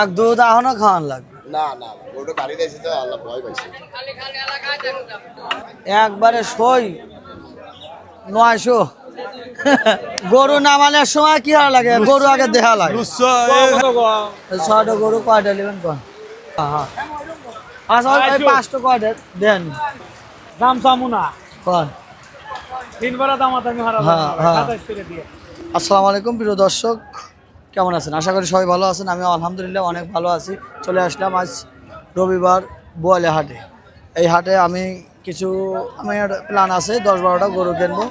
এক দুধ এখনও খাওয়ান লাগবে। না না ওটা গাড়ি দিয়েছি তো আল্লাহ ভয় পাইছে। একবারে সই নয়শো। গরু নামানোর সময় কি আর লাগে? গরু আগে দেখা লাগে। ছয়টা গরু কয়টা নেবেন কোন? আচ্ছা ওই পাঁচটা কয়টা দেন? দাম চামু না। কোন? তিন বেলা দাম আমি হারা হ্যাঁ, হ্যাঁ। আসসালামু আলাইকুম প্রিয় দর্শক। কেমন আছেন? আশা করি সবাই ভালো আছেন। আমি আলহামদুলিল্লাহ অনেক ভালো আছি। চলে আসলাম আজ রবিবার বোয়ালে হাটে। এই হাটে আমি কিছু আমার প্ল্যান আছে, দশ বারোটা গরু কিনবো।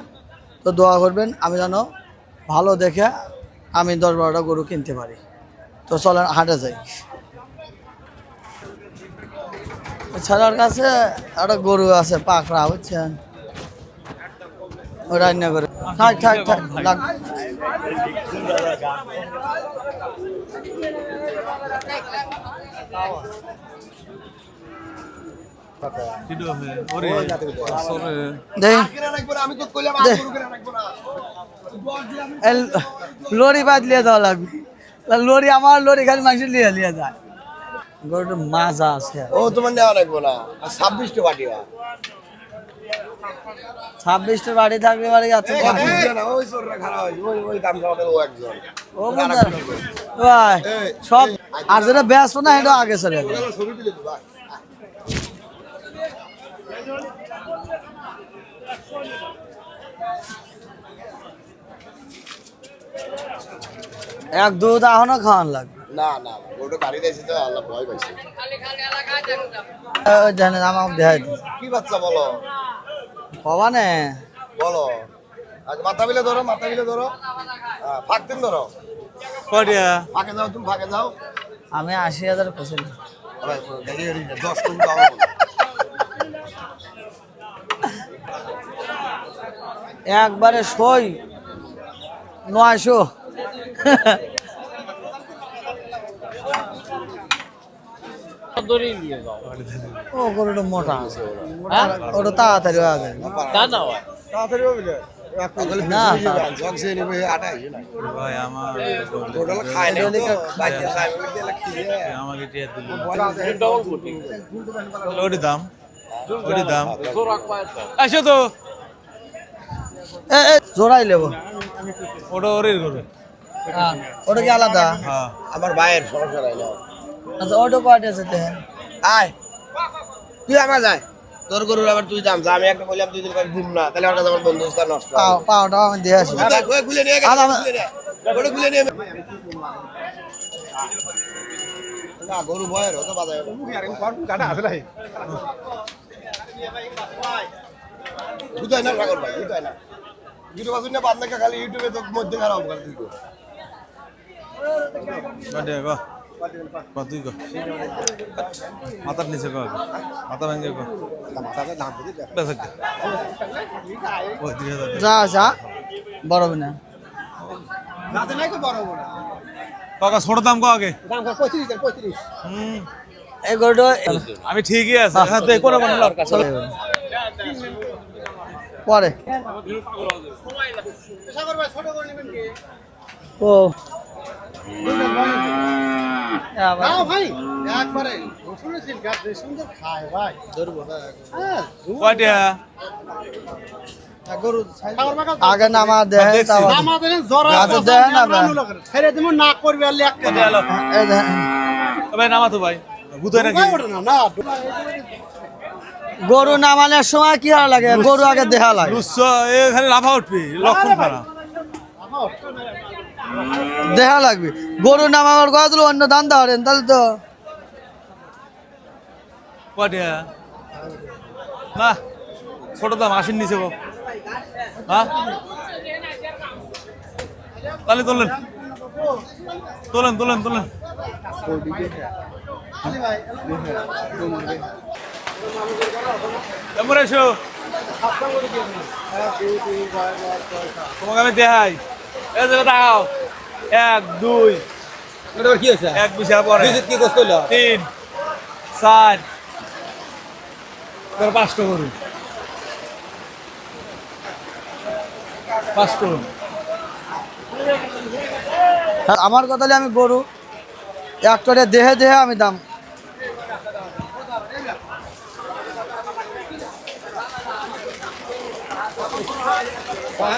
তো দোয়া করবেন, আমি যেন ভালো দেখে আমি দশ বারোটা গরু কিনতে পারি। তো চলেন হাটে যাই। ছেলের কাছে একটা গরু আছে, পাকড়া, বুঝছেন? রান্না করে থাক লাগ- না এই লরি বাদ লিয়ে দেওয়া লাগবে। লরি আমার লরি খালি মাংস লিয়ে লিয়ে যায়। গরুটা মাজা আছে। ও তোমার নেওয়া রাখব না। ছাব্বিশটা পাটি হয়। ছাব্বিশটা বাড়ি থাকলে বাড়ি আছে ও? ভাই সব আর যেটা ব্যস্ত না এটা আগে চলে। এক দুধ এখনও খাওয়ান লাগবে। না না ওটা গাড়ি দিয়েছি তো আল্লাহ ভয় পাইছে। জানেন আমাকে দেখাই কি বাচ্চা বলো? কবা নে। বলো। আজ মাথা বিলে ধরো মাথা বিলে ধরো। ফাঁক দিন ধরো। কটিয়া ফাঁকে যাও তুমি ফাঁকে যাও। আমি আশি হাজার দেখি, দশ তুমি দাও একবারে সই। নয়শো। ও গরুটা মোটা আছে ওটা তাড়াতাড়ি হয়ে। তাড়াতাড়ি তা- না। ওটা হলো খায় না তো, বাচ্চা খায়, ওই দিয়ে খেয়ে। আমাকে টিয়া দিল। বলা আছে, ওটি দাম? দাম? আসো তো। এ এ, জোড়াই লেবো। ওটা ওরের করে হ্যাঁ, ওটা কি আলাদা? হ্যাঁ। আমার ভাইয়ের সমস্যা আচ্ছা ওটা কয়টা আছে দেখেন আয়। তুই আমার যায়। তোর গরুর আবার তুই দাম আমি একটা বললাম তুই দিন দিব না তাহলে আমার আমার বন্ধু স্থান নষ্ট। পাও পাওটা আমি দিয়ে আসি। না, না, ওই খুলে নিয়ে গেছে, আর আমার- খুলে নিয়ে। ওটা খুলে নিয়ে না গরু ভয়ের হতো বাজায় বুঝাই না ঠাকুর ভাই বুঝাই না। ইউটিউব আসুন না বাদ না খালি ইউটিউবে তো মধ্যে খারাপ করে তুই মাথার নিচে মাথা ভেঙে ও যা যা। বড় না। কাকা ছোট দাম গো আগে। হুম। এই গরুটা আমি ঠিকই আছে। হ্যাঁ তো কোনো লাভ কয়টা? আগে নামা। ছেড়ে না করবে আর লেখ ভাই নামা তো ভাই নাকি? না গরু নামানোর সময় কি আর লাগে? গরু আগে দেখা লাগে। এখানে লাফা উঠবি লক্ষণ খারাপ। দেখা লাগবে। গরু নামাবার কথা তুলো অন্য দান ধরেন তাহলে তো। না ছোট দাম, আশির নিচে হ্যাঁ তাহলে তোলেন। তোলেন তোলেন তোলেন। তোমাকে আমি দেখাই। এই যে দেখাও এক দুই। কি হয়েছে? এক বিশা পরে। কি করতে হলো তিন চার। তোর পাঁচটা করুন। পাঁচ করুন। আমার কথা আমি গরু এক করে দেহে দেহে আমি দাম। হ্যাঁ?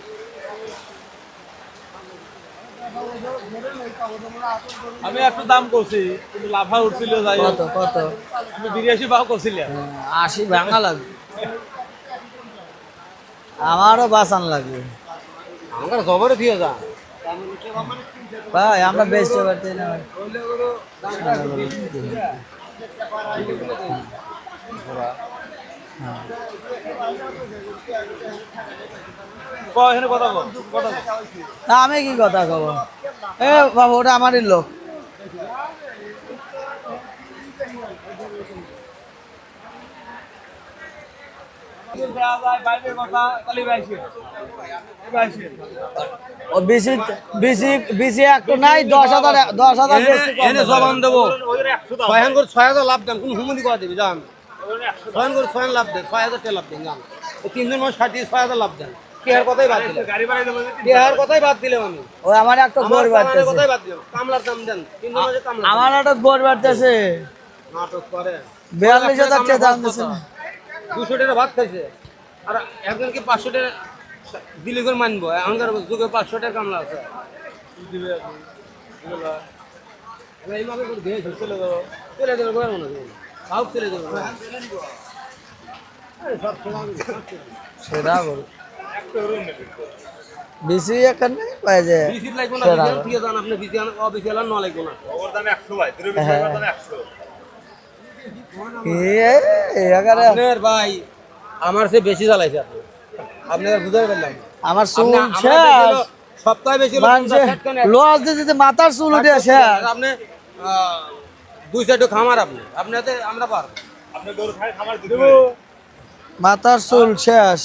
আমি একটু দাম করছি কিন্তু লাফা উঠছিল যাই কত কত? তুমি বিরিয়াশি পাও করছিলে আশি ভাঙা লাগবে। আমারও বাঁচান লাগবে। আমার জবরে দিয়ে যা ভাই আমরা বেচতে পারতে না। আমি কি কথা কব? এ বাবু ওটা আমারই লোক। লাভ দেন কোন দিবি করে ছয় লাভ দেন ছয় হাজার টাকা লাভ দেন জান। এই তিনজন মানুষ ষাট ছয় হাজার লাভ দেন। টেহার কথাই বাদ দিলে টেহার কথাই বাদ দিলে আমি। ওই আমার একটা আমার বাড়তেছে। কথাই বাদ দিলাম। কামলার দাম দেন। তিনজন মানুষের কামলা আমার একটা গোর বাড়তেছে। নাটক করে। বিয়াল্লিশ হাজার টাকা দাম দিচ্ছে দুশো টাকা ভাত খাইছে। আর একজনকে পাঁচশো টাকা দিলে করে মানবো? এখনকার যুগে টাকা কামলা আছে। এইভাবে করে দিয়ে চলে যাব। চলে যাবে করে মনে হয় ভাব চলে যাবে। সেটা বেশি এখানে পাই যে বিসি লাগবে না যান আপনি বিসি আন আলান ন লাগবে না। কি এখানে আপনার ভাই আমার সে বেশি চালাইছে আপনি। আপনি আর বুঝাই পারলাম আমার চুল আপনি- আমরা বেশি শেষ। সপ্তাহে বেশি লস দিতে মাথার চুল উঠে শেষ আপনি আহ, দুই সাইডে খামার আপনি। আপনি হাতে আমরা পার। মাথার চুল শেষ।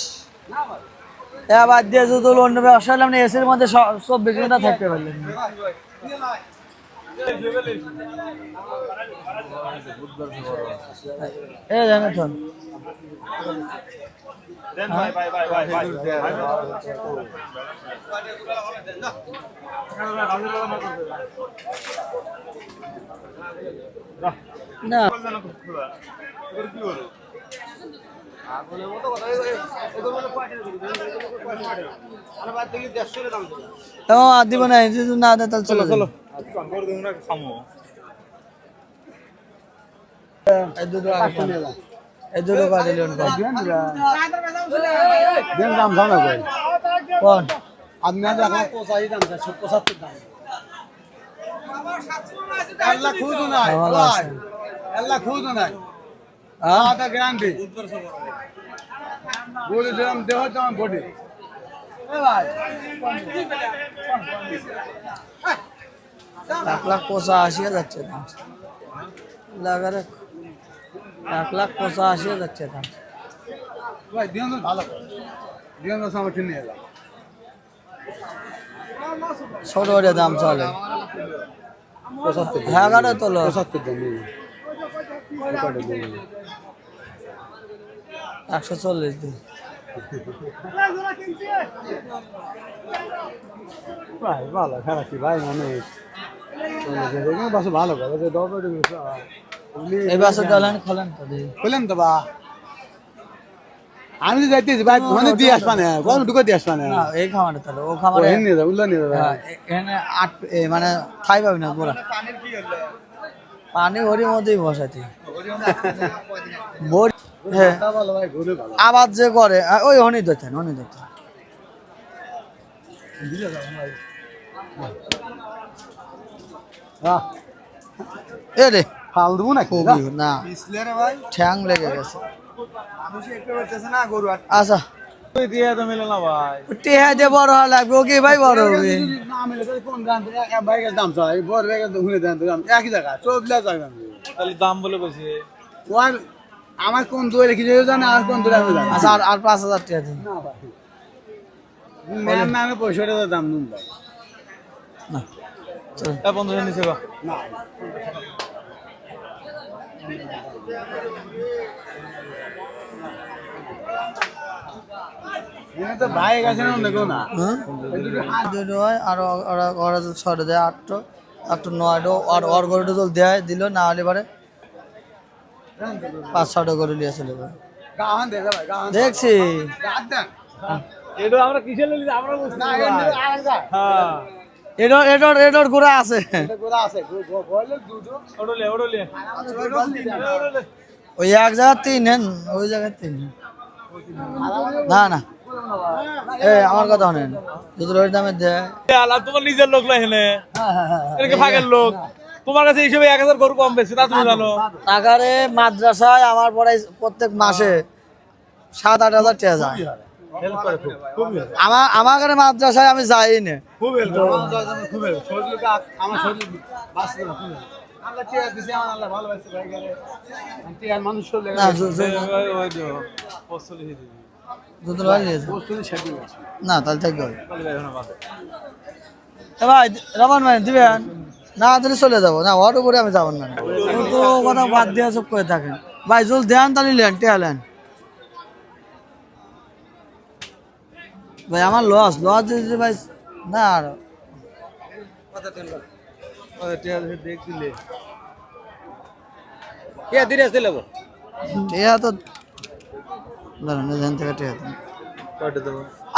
এবার দিয়ে যদি অন্য ব্যবসা হলে আপনি এসির মধ্যে স- চব্বিশ ঘণ্টা থাকতে পারলেন না। এ জানো না দিব না না তাহলে চলো চলো এই দুটো। এই দুটো কাটে লিওন কোন কোন আপনি আজ এখন পঁচাশি দাম চারশো পঁচাত্তর দাম আল্লাহ খুঁজো নাই আল্লাহ খুঁজো নাই? আধা গ্যারান্টি বলে দিলাম দেহ তোমার বডি এক লাখ পঁচাশি যাচ্ছে দাম। এক লাখ পঁচাশি যাচ্ছে দাম। ভাই দিন ভালো দিন আমার কিনে এলাম। ছোট করে দাম চলে। হ্যাঁ গাড়ে তোলো পঁচাত্তর দাম। একশো চল্লিশ দিন। ভাই ভালো খারাপ কি ভাই মানে বাসা ভালো কথা এই বাসে দিলেন খোলেন তো দেখি বললেন তো বা। আমি তো যাইতেছি ভাই ওখানে দিয়ে আসবা না গরম ঢুকে দিয়ে আসবা না এই খামারে তাহলে ও খামারে ওখানে নিয়ে যাব উল্লা নিয়ে যাব হ্যাঁ, এ- এখানে আট মানে থাই পাবি না গোড়া পানি ওরই মধ্যেই বসাতি হ্যাঁ। ভালো ভাই ঘুরে ভালো আবার যে করে ওই হনি ধরতেন হনি ধরতেন এ রে ফাল দেবো না খুবই না। পিছলে রে ভাই। ঠ্যাং লেগে গেছে। আমি সে একটু করতেছে না গরু আর আচ্ছা। তুই দিয়ে তো মিলে না ভাই। টেহা দিয়ে বড় হওয়া লাগবে ও কি ভাই বড় হবে? না মিলে তাহলে দাম? চাই বড় একই জায়গা বলে বসে। আমার কোন দূরে রেখে যেও জানে আর কোন দূরে আমি জানি। আচ্ছা আর আর পাঁচ হাজার টাকা দিন। না ভাই। মেয়ের নামে পয়সাটা দাম নুন ভাই। না পঞ্চাশ নিচে গো না। হ্যাঁ? আর যদি দেয় আটটো। একটু নয়টো আর ওর গরুটা যদি দেয় দিল না হলে পরে পাঁচ ছটা গরু নিয়ে চলে যাবে দেখছি। এটা আমরা কিসে লিলি আমরা বুঝতে না হ্যাঁ। এডর এডর এডর ঘোরা আছে। এটা আছে। বলে দুটো ওড়লে ওড়লে। ওড়লে। ওই এক তিন হেন ওই জায়গায় তিন। না না। এ আমার কথা শোনেন যদি ওই দামে দেয়। তোমার নিজের লোক লাই হেনে ভাগের লোক। তোমার কাছে হিসেবে এক হাজার গরু কম বেশি তা তুমি জানো। টাকারে মাদ্রাসায় আমার পরে প্রত্যেক মাসে সাত আট হাজার টাকা যায়। আমার মাদ্রাসায় আমি যাই না খুব হেল্প খুব শরীরটা আমার শরীর বাঁচতে না তাহলে থাকবে ভাই রমান ভাই দিবেন? না দিলে চলে যাব। না ওর উপরে আমি যাব না। তো কথা বাদ দিয়ে সব করে থাকেন। ভাই জল দেন তাহলে লেন টেয়া লেন ভাই আমার লস লস যদি ভাই না আর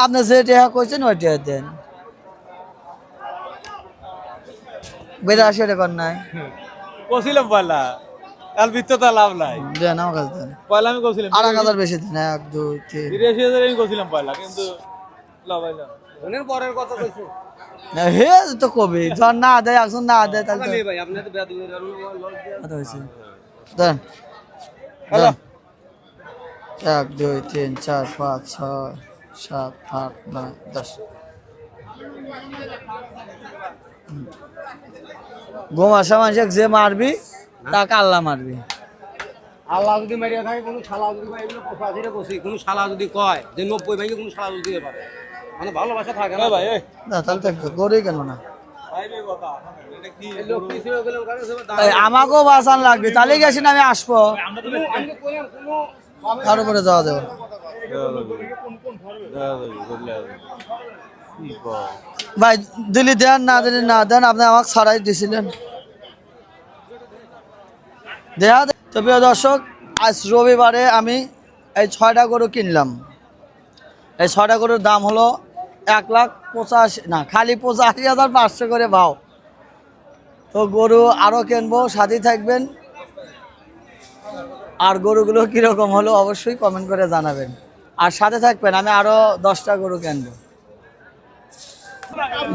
আপনি যে টেয়া কইছেন ওই টেয়া দেন। বেড়ে আসি এটা কর নাই। কছিলাম পয়লা। কাল বিত্ততা লাভ নাই। দেন আমার কাছে দেন। পয়লা আমি কছিলাম। আর এক হাজার বেশি দেন এক দুই তিন। বিরাশি হাজার আমি কছিলাম পয়লা কিন্তু লাভ হইল না। পরের কথা কইছো। হে তো কবি। ধর না দেয় একজন না দেয় তাহলে ভাই আপনি তো বেদ কথা হয়েছে। দেন দেন। এক দুই তিন চার পাঁচ ছয় সাত আট নয় দশ। গোমাশা মানুষ যে মারবি তাকে আল্লাহ মারবি। আল্লাহ যদি মারিয়া থাকে কোনো শালা যদি এগুলো বসি কোনো শালা যদি কয় যে নব্বই ভাইকে কোনো শালা যদি দিতে পারে। মানে ভালোবাসা থাকে না ভাই না তাহলে তো গরুই কেন না। আমাকেও বাঁচান লাগবে। তাহলে গেছি না আমি আসব। তার উপরে যাওয়া যাবে না। ভাই, দিলি দেন, না দিলি না দেন, আপনি আমাকে ছড়াই দিছিলেন। দেয়া তো প্রিয় দর্শক, আজ রবিবারে আমি এই ছয়টা গরু কিনলাম। এই ছয়টা গরুর দাম হলো এক লাখ পঁচাশি না, খালি পঁচাশি হাজার পাঁচশো করে ভাও। তো গরু আরও কিনবো, সাথেই থাকবেন। আর গরুগুলো কীরকম হলো অবশ্যই কমেন্ট করে জানাবেন। আর সাথে থাকবেন, আমি আরও দশটা গরু কিনবো।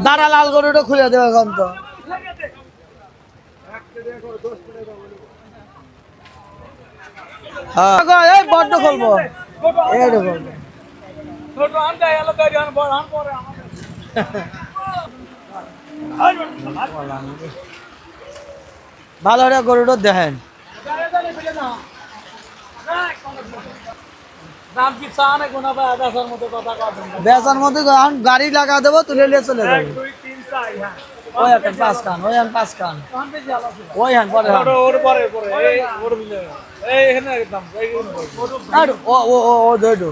দাঁড়া লাল গরুটা খুলে দেবে এখন তো। হ্যাঁ। এই বড্ড খুলবো। ভালো গরুটা দেখেন। বেচার মধ্যে গাড়ি লাগা দেবো তুলে নিয়ে চলে যাবে। ওই এখন পাঁচ খান ওই পাঁচ খান ওই হ্যান পরে ও ও ও ও দুইটো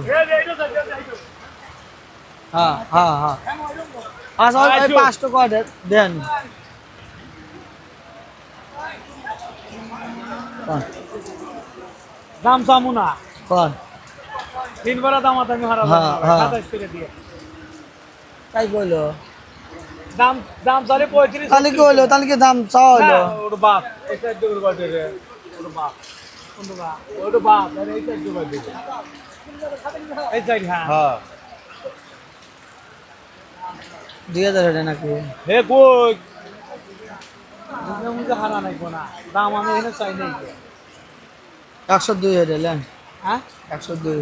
হ্যাঁ হ্যাঁ হ্যাঁ। আচ্ছা ওই- পাঁচটা দেন? দাম চামু না। কোন তিন দাম আমি হারা হ্যাঁ, হ্যাঁ। করে দিয়ে। তাই কইলো? দাম দাম চালে পঁয়ত্রিশ তাহলে কি হইল? তাহলে কি দাম চা হইল? ওর বাপ এই সাইড করে কয় ওর বাপ কোনটা ওর বাপ এই সাইড করে এই সাইড হ্যাঁ। হ্যাঁ। দুই হাজার নাকি? হে কই? মুখে মুখে হারা নাই কোনা দাম আমি এখানে চাই নাই একশো দুই হ্যাঁ? একশো দুই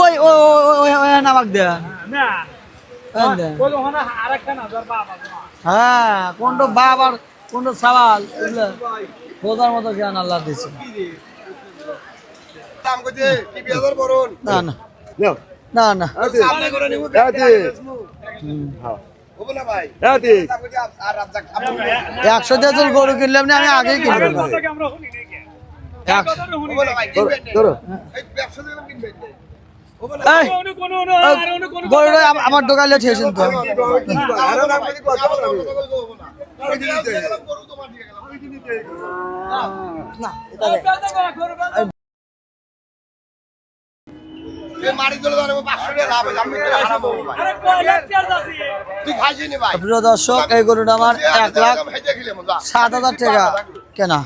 ওই ওই ওই ওই নামাক না। হ্যাঁ কোনটা বাপ আর কোনটা সাবাল এগুলো বোঝার মতো জ্ঞান আল্লাহ বরুন না না। না না। একশো দিয়ে যদি গরু কিনলাম না আমি আগেই কিনবো না আমরা আম- আমার দোকানে ঠেসেন তো। আরও দাম কইতে কথা বলব না ওই দিতে গরু তো মাটিয়ে গেলাম ওই দিতে এই মারি দিলে ধরে 500 টাকা লাভ হবে আমি তো খারাপ হব ভাই। তুই খাইছিস নি ভাই? প্রিয় দর্শক এই গরুটা আমার এক লাখ সাত হাজার টাকা কেনা।